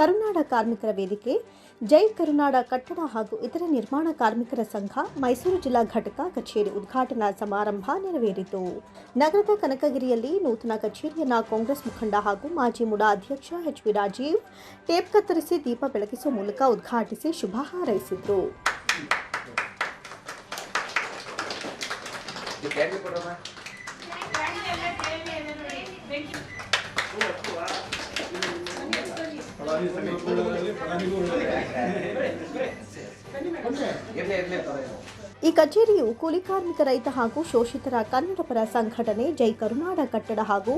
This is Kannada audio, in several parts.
ಕರುನಾಡ ಕಾರ್ಮಿಕರ ವೇದಿಕೆ ಜೈ ಕರುನಾಡ ಕಟ್ಟಡ ಹಾಗೂ ಇತರ ನಿರ್ಮಾಣ ಕಾರ್ಮಿಕರ ಸಂಘ ಮೈಸೂರು ಜಿಲ್ಲಾ ಘಟಕ ಕಚೇರಿ ಉದ್ಘಾಟನಾ ಸಮಾರಂಭ ನೆರವೇರಿತು. ನಗರದ ಕನಕಗಿರಿಯಲ್ಲಿ ನೂತನ ಕಚೇರಿಯನ್ನ ಕಾಂಗ್ರೆಸ್ ಮುಖಂಡ ಹಾಗೂ ಮಾಜಿ ಮುಡಾ ಅಧ್ಯಕ್ಷ ಎಚ್ ವಿ ರಾಜೀವ್ ಟೇಪ್ ಕತ್ತರಿಸಿ ದೀಪ ಬೆಳಗಿಸುವ ಮೂಲಕ ಉದ್ಘಾಟಿಸಿ ಶುಭ ಹಾರೈಸಿದ್ರು. ಈ ಕಚೇರಿಯು ಕೂಲಿ ಕಾರ್ಮಿಕ ರೈತ ಹಾಗೂ ಶೋಷಿತರ ಕನ್ನಡಪರ ಸಂಘಟನೆ ಜೈ ಕರುನಾಡ ಕಟ್ಟಡ ಹಾಗೂ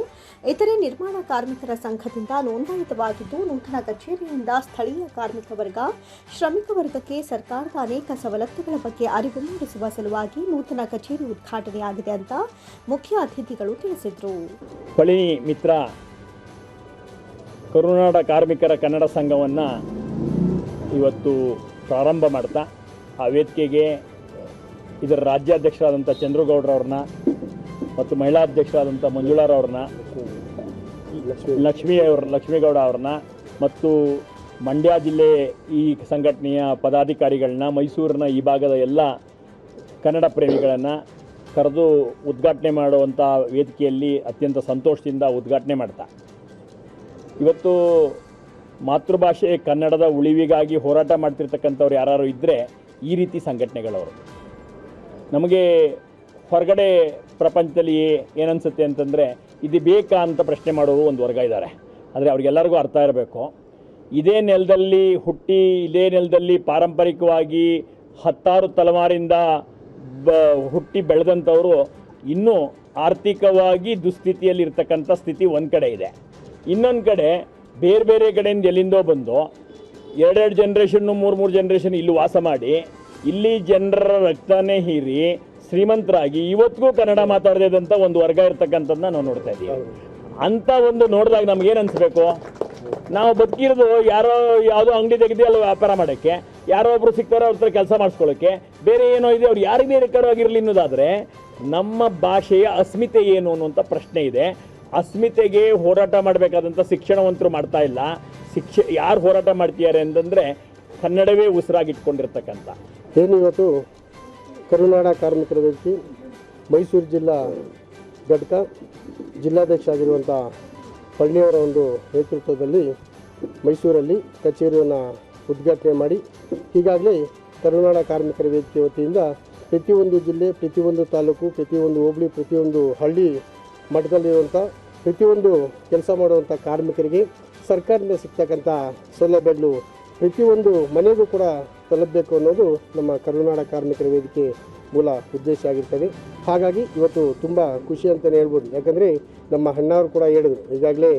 ಇತರೆ ನಿರ್ಮಾಣ ಕಾರ್ಮಿಕರ ಸಂಘದಿಂದ ನೋಂದಾಯಿತವಾಗಿದ್ದು, ನೂತನ ಕಚೇರಿಯಿಂದ ಸ್ಥಳೀಯ ಕಾರ್ಮಿಕ ವರ್ಗ, ಶ್ರಮಿಕ ವರ್ಗಕ್ಕೆ ಸರ್ಕಾರದ ಅನೇಕ ಸವಲತ್ತುಗಳ ಬಗ್ಗೆ ಅರಿವು ಮೂಡಿಸುವ ಸಲುವಾಗಿ ನೂತನ ಕಚೇರಿ ಉದ್ಘಾಟನೆಯಾಗಿದೆ ಅಂತ ಮುಖ್ಯ ಅತಿಥಿಗಳು ತಿಳಿಸಿದರು. ಮಿತ್ರ ಕರುನಾಡ ಕಾರ್ಮಿಕರ ಕನ್ನಡ ಸಂಘವನ್ನು ಇವತ್ತು ಪ್ರಾರಂಭ ಮಾಡ್ತಾ, ಆ ವೇದಿಕೆಗೆ ಇದರ ರಾಜ್ಯಾಧ್ಯಕ್ಷರಾದಂಥ ಚಂದ್ರಗೌಡ್ರವ್ರನ್ನ ಮತ್ತು ಮಹಿಳಾ ಅಧ್ಯಕ್ಷರಾದಂಥ ಮಂಜುಳಾರವ್ರನ್ನ ಲಕ್ಷ್ಮೀ ಅವ್ರ, ಲಕ್ಷ್ಮೀಗೌಡ ಅವ್ರನ್ನ ಮತ್ತು ಮಂಡ್ಯ ಜಿಲ್ಲೆ ಈ ಸಂಘಟನೆಯ ಪದಾಧಿಕಾರಿಗಳನ್ನ, ಮೈಸೂರಿನ ಈ ಭಾಗದ ಎಲ್ಲ ಕನ್ನಡ ಪ್ರೇಮಿಗಳನ್ನು ಕರೆದು ಉದ್ಘಾಟನೆ ಮಾಡುವಂಥ ವೇದಿಕೆಯಲ್ಲಿ ಅತ್ಯಂತ ಸಂತೋಷದಿಂದ ಉದ್ಘಾಟನೆ ಮಾಡ್ತಾ. ಇವತ್ತು ಮಾತೃಭಾಷೆ ಕನ್ನಡದ ಉಳಿವಿಗಾಗಿ ಹೋರಾಟ ಮಾಡ್ತಿರ್ತಕ್ಕಂಥವ್ರು ಯಾರು ಇದ್ದರೆ ಈ ರೀತಿ ಸಂಘಟನೆಗಳವರು. ನಮಗೆ ಹೊರಗಡೆ ಪ್ರಪಂಚದಲ್ಲಿ ಏನನ್ಸುತ್ತೆ ಅಂತಂದರೆ, ಇದು ಬೇಕಾ ಅಂತ ಪ್ರಶ್ನೆ ಮಾಡೋರು ಒಂದು ವರ್ಗ ಇದ್ದಾರೆ. ಆದರೆ ಅವ್ರಿಗೆಲ್ಲರಿಗೂ ಅರ್ಥ ಇರಬೇಕು. ಇದೇ ನೆಲದಲ್ಲಿ ಹುಟ್ಟಿ, ಇದೇ ನೆಲದಲ್ಲಿ ಪಾರಂಪರಿಕವಾಗಿ ಹತ್ತಾರು ತಲೆಮಾರಿಂದ ಬ, ಹುಟ್ಟಿ ಬೆಳೆದಂಥವರು ಇನ್ನೂ ಆರ್ಥಿಕವಾಗಿ ದುಸ್ಥಿತಿಯಲ್ಲಿ ಇರ್ತಕ್ಕಂಥ ಸ್ಥಿತಿ ಒಂದು ಕಡೆ ಇದೆ. ಇನ್ನೊಂದು ಕಡೆ ಬೇರೆ ಬೇರೆ ಕಡೆಯಿಂದ ಎಲ್ಲಿಂದೋ ಬಂದು ಎರಡೆರಡು ಜನ್ರೇಷನ್ನು ಮೂರು ಮೂರು ಜನ್ರೇಷನ್ ಇಲ್ಲಿ ವಾಸ ಮಾಡಿ, ಇಲ್ಲಿ ಜನರ ರಕ್ತನೇ ಹೀರಿ ಶ್ರೀಮಂತರಾಗಿ ಇವತ್ತಿಗೂ ಕನ್ನಡ ಮಾತಾಡದೇ ಒಂದು ವರ್ಗ ಇರ್ತಕ್ಕಂಥದ್ದನ್ನ ನಾವು ನೋಡ್ತಾ ಇದ್ದೀವಿ. ಅಂತ ಒಂದು ನೋಡಿದಾಗ ನಮ್ಗೇನು ಅನಿಸ್ಬೇಕು? ನಾವು ಬದುಕಿರೋದು ಯಾರೋ ಯಾವುದೋ ಅಂಗಡಿ ತೆಗೆದು ಅಲ್ಲ ವ್ಯಾಪಾರ ಮಾಡೋಕ್ಕೆ, ಯಾರೋ ಒಬ್ರು ಸಿಗ್ತಾರೋ ಅವ್ರ ಹತ್ರ ಕೆಲಸ ಮಾಡಿಸ್ಕೊಳ್ಳೋಕ್ಕೆ, ಬೇರೆ ಏನೋ ಇದೆ, ಅವ್ರು ಯಾರಿಗೆ ಬೇಕಾಗಿರಲಿ ಅನ್ನೋದಾದರೆ ನಮ್ಮ ಭಾಷೆಯ ಅಸ್ಮಿತೆ ಏನು ಅನ್ನುವಂಥ ಪ್ರಶ್ನೆ ಇದೆ. ಅಸ್ಮಿತೆಗೆ ಹೋರಾಟ ಮಾಡಬೇಕಾದಂಥ ಶಿಕ್ಷಣವಂತರು ಮಾಡ್ತಾ ಇಲ್ಲ. ಶಿಕ್ಷ, ಯಾರು ಹೋರಾಟ ಮಾಡ್ತಿದ್ದಾರೆ ಅಂತಂದರೆ ಕನ್ನಡವೇ ಉಸಿರಾಗಿಟ್ಕೊಂಡಿರ್ತಕ್ಕಂಥ ಏನು ಇವತ್ತು ಕರುನಾಡ ಕಾರ್ಮಿಕರ ವ್ಯಕ್ತಿ, ಮೈಸೂರು ಜಿಲ್ಲಾ ಘಟಕ ಜಿಲ್ಲಾಧ್ಯಕ್ಷ ಆಗಿರುವಂಥ ಪಳ್ಳಿಯವರ ಒಂದು ನೇತೃತ್ವದಲ್ಲಿ ಮೈಸೂರಲ್ಲಿ ಕಚೇರಿಯನ್ನು ಉದ್ಘಾಟನೆ ಮಾಡಿ, ಈಗಾಗಲೇ ಕರುನಾಡ ಕಾರ್ಮಿಕರ ವೇದಿಕೆ ವತಿಯಿಂದ ಪ್ರತಿಯೊಂದು ಜಿಲ್ಲೆ, ಪ್ರತಿಯೊಂದು ತಾಲೂಕು, ಪ್ರತಿಯೊಂದು ಹೋಬಳಿ, ಪ್ರತಿಯೊಂದು ಹಳ್ಳಿ ಮಟ್ಟದಲ್ಲಿರುವಂಥ ಪ್ರತಿಯೊಂದು ಕೆಲಸ ಮಾಡುವಂಥ ಕಾರ್ಮಿಕರಿಗೆ ಸರ್ಕಾರದಿಂದ ಸಿಗ್ತಕ್ಕಂಥ ಸೌಲಭ್ಯಗಳು ಪ್ರತಿಯೊಂದು ಮನೆಗೂ ಕೂಡ ತಲುಪಬೇಕು ಅನ್ನೋದು ನಮ್ಮ ಕರುನಾಡ ಕಾರ್ಮಿಕರ ವೇದಿಕೆ ಮೂಲ ಉದ್ದೇಶ ಆಗಿರ್ತದೆ. ಹಾಗಾಗಿ ಇವತ್ತು ತುಂಬ ಖುಷಿ ಅಂತಲೇ ಹೇಳ್ಬೋದು. ಯಾಕಂದರೆ ನಮ್ಮ ಅಣ್ಣವರು ಕೂಡ ಹೇಳಿದ್ರು. ಈಗಾಗಲೇ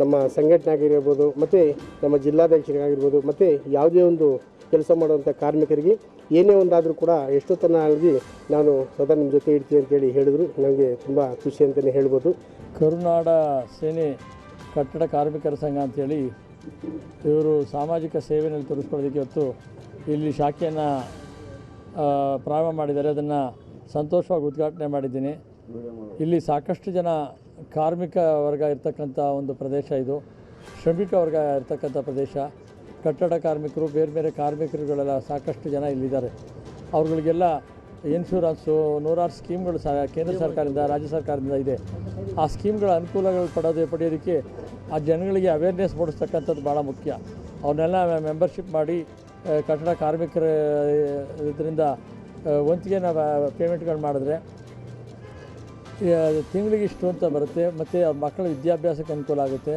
ನಮ್ಮ ಸಂಘಟನೆ ಆಗಿರ್ಬೋದು ಮತ್ತು ನಮ್ಮ ಜಿಲ್ಲಾಧ್ಯಕ್ಷರಿಗಾಗಿರ್ಬೋದು ಮತ್ತು ಯಾವುದೇ ಒಂದು ಕೆಲಸ ಮಾಡುವಂಥ ಕಾರ್ಮಿಕರಿಗೆ ಏನೇ ಒಂದಾದರೂ ಕೂಡ ಎಷ್ಟೊತ್ತನಾಗಿ ನಾನು ಸದಾ ನಿಮ್ಮ ಜೊತೆ ಇರ್ತೀನಿ ಅಂತೇಳಿ ಹೇಳಿದರು. ನನಗೆ ತುಂಬ ಖುಷಿ ಅಂತಲೇ ಹೇಳ್ಬೋದು. ಕರುನಾಡ ಸೇನೆ ಕಟ್ಟಡ ಕಾರ್ಮಿಕರ ಸಂಘ ಅಂಥೇಳಿ ಇವರು ಸಾಮಾಜಿಕ ಸೇವೆಯಲ್ಲಿ ತೋರಿಸ್ಕೊಳ್ಳೋದಕ್ಕೆ ಇವತ್ತು ಇಲ್ಲಿ ಶಾಖೆಯನ್ನು ಪ್ರಾರಂಭ ಮಾಡಿದ್ದಾರೆ. ಅದನ್ನು ಸಂತೋಷವಾಗಿ ಉದ್ಘಾಟನೆ ಮಾಡಿದ್ದೀನಿ. ಇಲ್ಲಿ ಸಾಕಷ್ಟು ಜನ ಕಾರ್ಮಿಕ ವರ್ಗ ಇರ್ತಕ್ಕಂಥ ಒಂದು ಪ್ರದೇಶ ಇದು. ಶ್ರಮಿಕ ವರ್ಗ ಇರ್ತಕ್ಕಂಥ ಪ್ರದೇಶ. ಕಟ್ಟಡ ಕಾರ್ಮಿಕರು, ಬೇರೆ ಬೇರೆ ಕಾರ್ಮಿಕರುಗಳೆಲ್ಲ ಸಾಕಷ್ಟು ಜನ ಇಲ್ಲಿದ್ದಾರೆ. ಅವ್ರುಗಳಿಗೆಲ್ಲ ಇನ್ಶೂರೆನ್ಸು ನೂರಾರು ಸ್ಕೀಮ್ಗಳು ಸಹ ಕೇಂದ್ರ ಸರ್ಕಾರದಿಂದ, ರಾಜ್ಯ ಸರ್ಕಾರದಿಂದ ಇದೆ. ಆ ಸ್ಕೀಮ್ಗಳ ಅನುಕೂಲಗಳು ಪಡೋದೇ ಪಡೆಯೋದಕ್ಕೆ ಆ ಜನಗಳಿಗೆ ಅವೇರ್ನೆಸ್ ಮೂಡಿಸ್ತಕ್ಕಂಥದ್ದು ಭಾಳ ಮುಖ್ಯ. ಅವನ್ನೆಲ್ಲ ಮೆಂಬರ್ಶಿಪ್ ಮಾಡಿ ಕಟ್ಟಡ ಕಾರ್ಮಿಕರ ಇದರಿಂದ ಒಂತಿಗೆ ನಾವು ಪೇಮೆಂಟ್ಗಳು ಮಾಡಿದ್ರೆ ತಿಂಗಳಿಗೆ ಇಷ್ಟು ಅಂತ ಬರುತ್ತೆ. ಮತ್ತು ಅವ್ರ ಮಕ್ಕಳ ವಿದ್ಯಾಭ್ಯಾಸಕ್ಕೆ ಅನುಕೂಲ ಆಗುತ್ತೆ.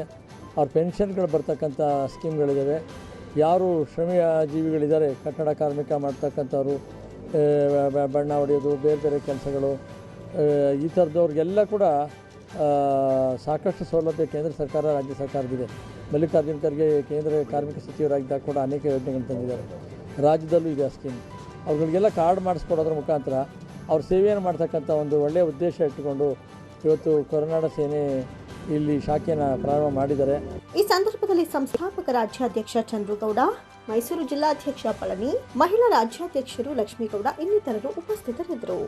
ಅವ್ರ ಪೆನ್ಷನ್ಗಳು ಬರ್ತಕ್ಕಂಥ ಸ್ಕೀಮ್ಗಳಿದ್ದಾವೆ ಯಾರು ಶ್ರಮಿಕ ಜೀವಿಗಳಿದ್ದಾರೆ ಕಟ್ಟಡ ಕಾರ್ಮಿಕ ಮಾಡ್ತಕ್ಕಂಥವ್ರು ಬಣ್ಣ ಹೊಡೆಯೋದು, ಬೇರೆ ಬೇರೆ ಕೆಲಸಗಳು ಈ ಥರದವ್ರಿಗೆಲ್ಲ ಕೂಡ ಸಾಕಷ್ಟು ಸೌಲಭ್ಯ ಕೇಂದ್ರ ಸರ್ಕಾರ, ರಾಜ್ಯ ಸರ್ಕಾರದಿದೆ. ಮಲ್ಲಿಕಾರ್ಜುನ ಖರ್ಗೆ ಕೇಂದ್ರ ಕಾರ್ಮಿಕ ಸಚಿವರಾಗಿದ್ದಾಗ ಕೂಡ ಅನೇಕ ಯೋಜನೆಗಳನ್ನು ತಂದಿದ್ದಾರೆ. ರಾಜ್ಯದಲ್ಲೂ ಇದೆ ಆ ಸ್ಕೀಮ್ ಅವ್ರುಗಳಿಗೆಲ್ಲ ಕಾರ್ಡ್ ಮಾಡಿಸ್ಕೊಡೋದ್ರ ಮುಖಾಂತರ ಅವ್ರ ಸೇವೆಯನ್ನು ಮಾಡ್ತಕ್ಕಂಥ ಒಂದು ಒಳ್ಳೆಯ ಉದ್ದೇಶ ಇಟ್ಟುಕೊಂಡು ಇವತ್ತು ಕರ್ನಾಟಕ ಸೇನೆ ಇಲ್ಲಿ ಶಾಖೆಯನ್ನು ಪ್ರಾರಂಭ ಮಾಡಿದ್ದಾರೆ. ಈ ಸಂದರ್ಭದಲ್ಲಿ ಸಂಸ್ಥಾಪಕ ರಾಜ್ಯಾಧ್ಯಕ್ಷ ಚಂದ್ರಗೌಡ, ಮೈಸೂರು ಜಿಲ್ಲಾಧ್ಯಕ್ಷ ಪಳನಿ, ಮಹಿಳಾ ರಾಜ್ಯಾಧ್ಯಕ್ಷರು ಲಕ್ಷ್ಮೀಗೌಡ ಇನ್ನಿತರರು ಉಪಸ್ಥಿತರಿದ್ದರು.